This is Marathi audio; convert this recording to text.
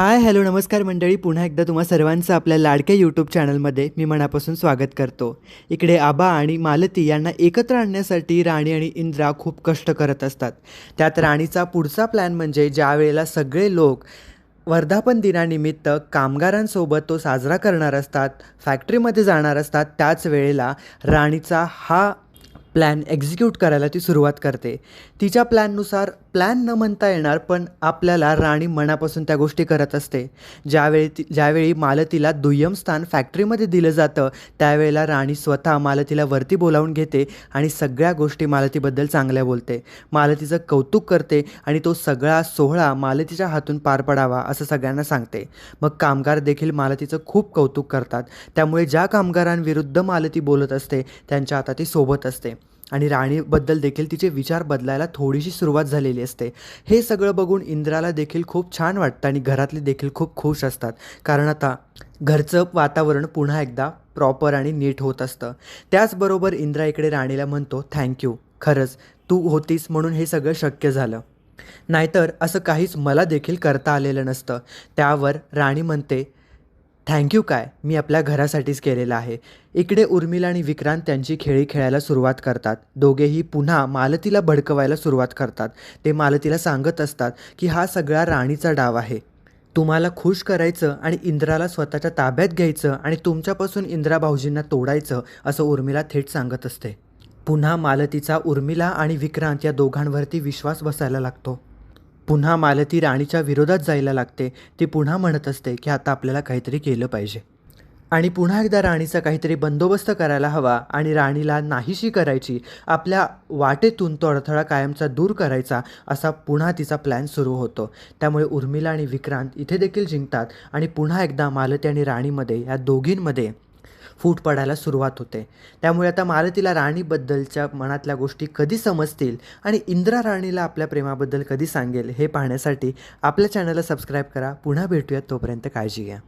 हाय हॅलो नमस्कार मंडळी. पुन्हा एकदा तुम्हा सर्वांचं आपल्या लाडक्या यूट्यूब चॅनलमध्ये मी मनापासून स्वागत करतो. इकडे आबा आणि मालती यांना एकत्र आणण्यासाठी राणी आणि इंद्रा खूप कष्ट करत असतात. त्यात राणीचा पुढचा प्लॅन म्हणजे ज्या वेळेला सगळे लोक वर्धापन दिनानिमित्त कामगारांसोबत तो साजरा करणार असतात फॅक्टरीमध्ये जाणार असतात त्याच वेळेला राणीचा हा प्लॅन एक्झिक्यूट करायला ती सुरुवात करते. तिच्या प्लॅननुसार प्लॅन न म्हणता येणार पण आपल्याला राणी मनापासून त्या गोष्टी करत असते. ज्यावेळी ती ज्यावेळी मालतीला दुय्यम स्थान फॅक्टरीमध्ये दिलं जातं त्यावेळेला राणी स्वतः मालतीला वरती बोलावून घेते आणि सगळ्या गोष्टी मालतीबद्दल चांगल्या बोलते. मालतीचं कौतुक करते आणि तो सगळा सोहळा मालतीच्या हातून पार पडावा असं सगळ्यांना सांगते. मग कामगार देखील मालतीचं खूप कौतुक करतात. त्यामुळे ज्या कामगारांविरुद्ध मालती बोलत असते त्यांच्या आता ती सोबत असते. आणि राणीबद्दल देखील तिचे विचार बदलायला थोडीशी सुरुवात झालेली असते. हे सगळं बघून इंद्राला देखील खूप छान वाटतं आणि घरातले देखील खूप खुश असतात. कारण आता घरचं वातावरण पुन्हा एकदा प्रॉपर आणि नीट होत असतं. त्याचबरोबर इंद्रा इकडे राणीला म्हणतो थँक्यू खरंच तू होतीस म्हणून हे सगळं शक्य झालं. नाहीतर असं काहीच मला देखील करता आलेलं नसतं. त्यावर राणी म्हणते थँक्यू काय मी आपल्या घरासाठीच केलेलं आहे. इकडे उर्मिला आणि विक्रांत त्यांची खेळी खेळायला सुरुवात करतात. दोघेही पुन्हा मालतीला भडकवायला सुरुवात करतात. ते मालतीला सांगत असतात की हा सगळा राणीचा डाव आहे. तुम्हाला खुश करायचं आणि इंद्राला स्वतःच्या ताब्यात घ्यायचं आणि तुमच्यापासून इंद्रा भाऊजींना तोडायचं असं उर्मिला थेट सांगत असते. पुन्हा मालतीचा उर्मिला आणि विक्रांत या दोघांवरती विश्वास बसायला लागतो. पुन्हा मालती राणीच्या विरोधात जायला लागते. ती पुन्हा म्हणत असते की आता आपल्याला काहीतरी केलं पाहिजे. आणि पुन्हा एकदा राणीचा काहीतरी बंदोबस्त करायला हवा आणि राणीला नाहीशी करायची आपल्या वाटेतून तो अडथळा कायमचा दूर करायचा असा पुन्हा तिचा प्लॅन सुरू होतो. त्यामुळे उर्मिला आणि विक्रांत इथे देखील जिंकतात आणि पुन्हा एकदा मालती आणि राणीमध्ये या दोघींमध्ये फूट पडायला सुरुवात होते. त्यामुळे आता मालतीला राणीबद्दलच्या मनातल्या गोष्टी कधी समजतील आणि इंद्रा राणीला आपल्या प्रेमाबद्दल कधी सांगेल हे पाहण्यासाठी आपल्या चॅनलला सबस्क्राईब करा. पुन्हा भेटूयात तोपर्यंत काळजी घ्या.